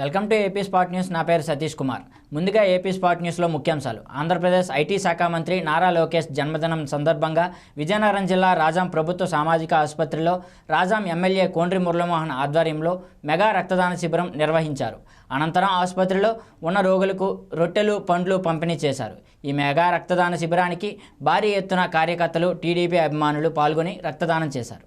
Welcome to AP spot news. నా పేరు సతీష్ కుమార్. ముందుగా ఏపీ స్పాట్ న్యూస్లో ముఖ్యాంశాలు. ఆంధ్రప్రదేశ్ ఐటీ శాఖ మంత్రి నారా లోకేష్ జన్మదినం సందర్భంగా విజయనగరం జిల్లా రాజాం ప్రభుత్వ సామాజిక ఆసుపత్రిలో రాజాం ఎమ్మెల్యే కోండ్రి మురళీమోహన్ ఆధ్వర్యంలో మెగా రక్తదాన శిబిరం నిర్వహించారు. అనంతరం ఆసుపత్రిలో ఉన్న రోగులకు రొట్టెలు పండ్లు పంపిణీ చేశారు. ఈ మెగా రక్తదాన శిబిరానికి భారీ ఎత్తున కార్యకర్తలు టీడీపీ అభిమానులు పాల్గొని రక్తదానం చేశారు.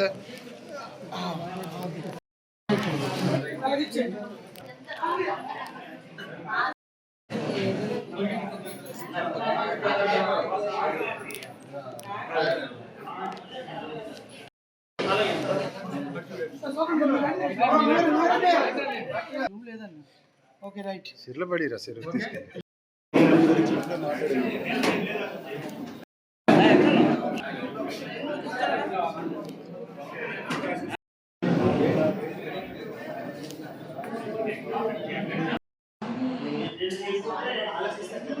సార్. ఓకే రైట్ సిర్ల పడిరా సిర్ల ఆలోచిస్తారు